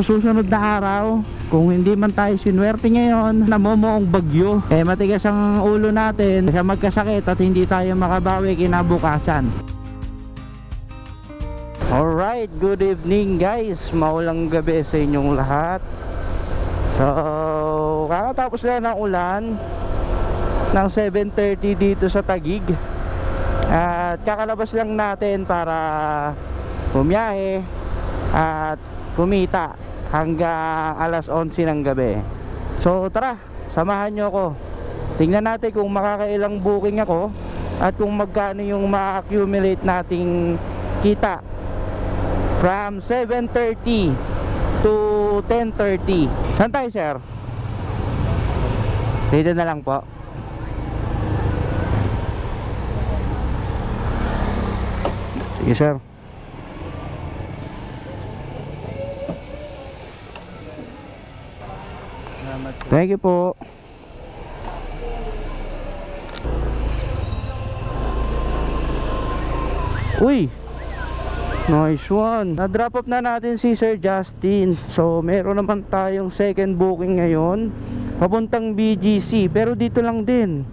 Susunod na araw, kung hindi man tayo sinwerte ngayon, namomoong bagyo. Eh matigas ang ulo natin sa magkasakit at hindi tayo makabawi kinabukasan. Alright, good evening guys. Maulang gabi sa inyong lahat. So, kakatapos lang ng ulan ng 7.30 dito sa Tagig. At kakalabas lang natin para bumiyahe at kumita hanggang alas 11 ng gabi. So tara, samahan nyo ako. Tingnan natin kung makakailang booking ako at kung magkano yung ma-accumulate nating kita from 7.30 to 10.30. Saan tayo sir? Dito na lang po. Sige sir. Thank you po. Uy! Nice one. Na-drop off na natin si Sir Justin. So, meron naman tayong second booking ngayon. Papuntang BGC. Pero dito lang din.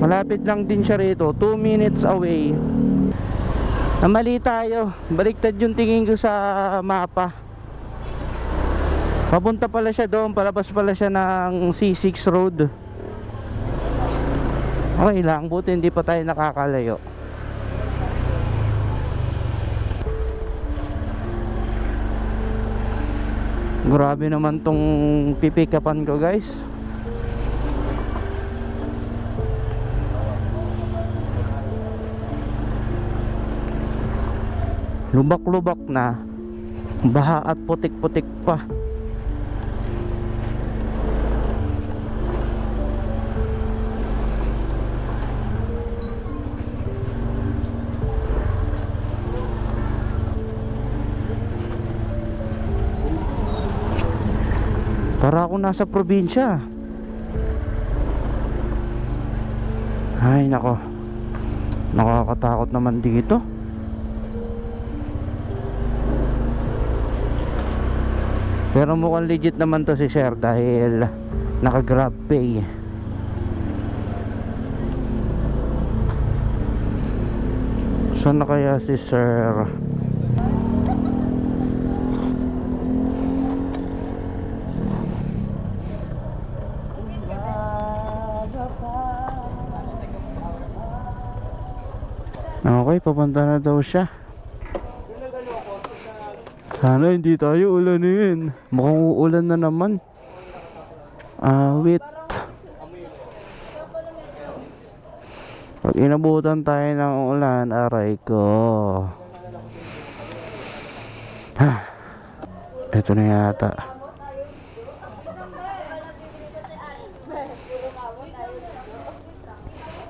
Malapit lang din siya rito. 2 minutes away. Namali tayo. Baliktad yung tingin ko sa mapa. Papunta pala siya doon. Palabas pala siya ng C6 Road. Okay lang. Buti hindi pa tayo nakakalayo. Grabe naman tong pipikapan ko guys. Lubak-lubak na. Baha at putik-putik pa. Para ako nasa probinsya. Ay, nako. Nakakatakot naman dito. Pero mukhang legit naman to si Sir dahil naka grab pay. Saan na kaya si Sir? Okay, papunta na daw siya. Sana hindi tayo ulanin. Mukhang uulan na naman. Ah, wait. Pag inabutan tayo ng ulan, aray ko. Ha. Ito na yata.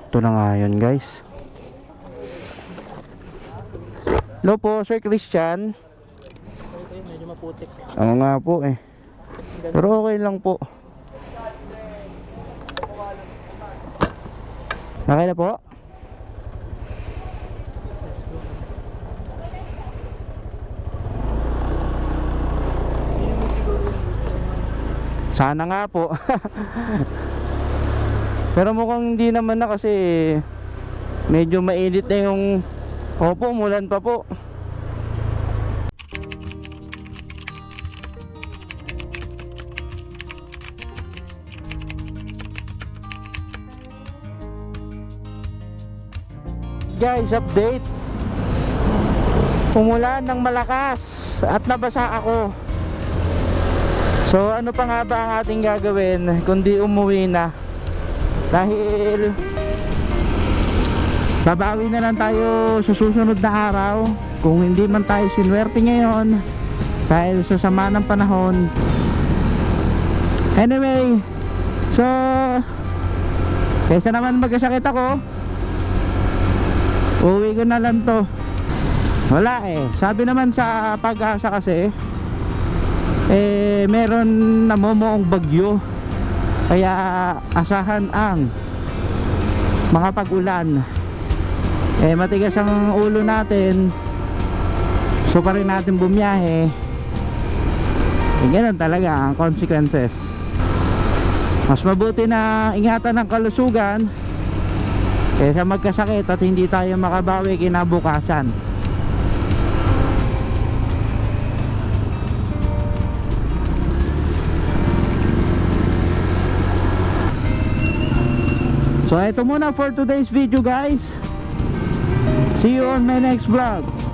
Ito na nga yun, guys. Hello po, Sir Christian. Medyo maputik. Oo nga po eh. Pero okay lang po. Okay na po? Sana nga po. Pero mukhang hindi naman na kasi medyo mainit na yung Opo, mulan pa po. Guys, update. Umulan ng malakas at nabasa ako. So ano pa nga ba ang ating gagawin kundi umuwi na? Dahil babawi na lang tayo sa susunod na araw kung hindi man tayo sinwerte ngayon dahil sa sama ng panahon. Anyway, so kaysa naman magkasakit ako, Uwi ko na lang to. Wala eh. Sabi naman sa pag-asa kasi, eh, meron namumuong bagyo. Kaya asahan ang makapag-ulan. Eh, matigas ang ulo natin. So pa rin natin bumiyahe Eh, ganun talaga ang consequences. Mas mabuti na ingatan ng kalusugan kaysa magkasakit at hindi tayo makabawi kinabukasan. So ito muna for today's video guys. See you on my next vlog.